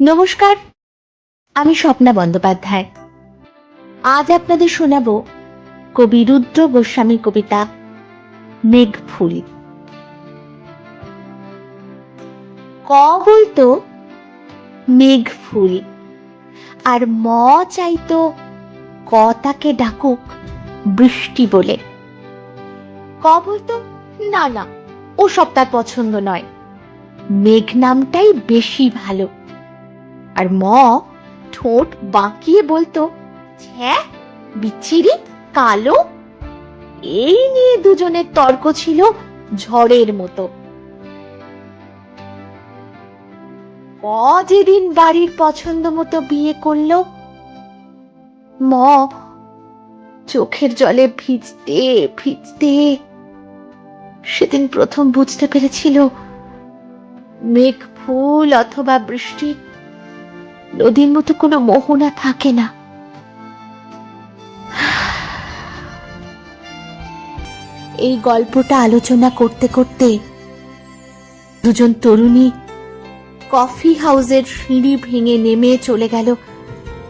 নমস্কার, আমি স্বপ্না বন্দ্যোপাধ্যায়। আজ আপনাদের শোনাব কবি রুদ্র গোস্বামীর কবিতা মেঘফুল। ক বলতো, মেঘফুল, আর ম চাইতো, ক তাকে ডাকুক বৃষ্টি বলে। ক বলতো, না না, ও সব তার পছন্দ নয়। মেঘ নামটাই বেশি ভালো। আর ম ঠোঁট বাঁকিয়ে বলতো ছ্যা বিচ্ছিরি, কালো। এই নিয়ে দুজনের তর্ক ছিল ঝড়ের মতো। ক যেদিন বাড়ির পছন্দ মতো বিয়ে করল, ম চোখের জলে ভিজতে ভিজতে সেদিন প্রথম বুঝতে পেরেছিল, মেঘ ফুল অথবা বৃষ্টি নদীর মতো কোনো মোহনা থাকে না। এই গল্পটা আলোচনা করতে করতে দুজন তরুণী কফি হাউসের সিঁড়ি ভেঙে নেমে চলে গেল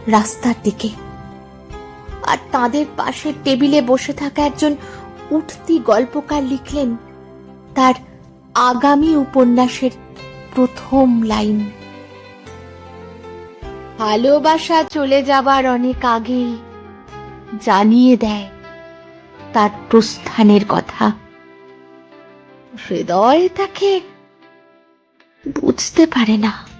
রাস্তার দিকে। আর তাদের পাশের টেবিলে বসে থাকা একজন উঠতি গল্পকার লিখলেন তার আগামী উপন্যাসের প্রথম লাইন। ভালোবাসা চলে যাবার অনেক আগেই জানিয়ে দেয় তার প্রস্থানের কথা। হৃদয় তাকে বুঝতে পারে না।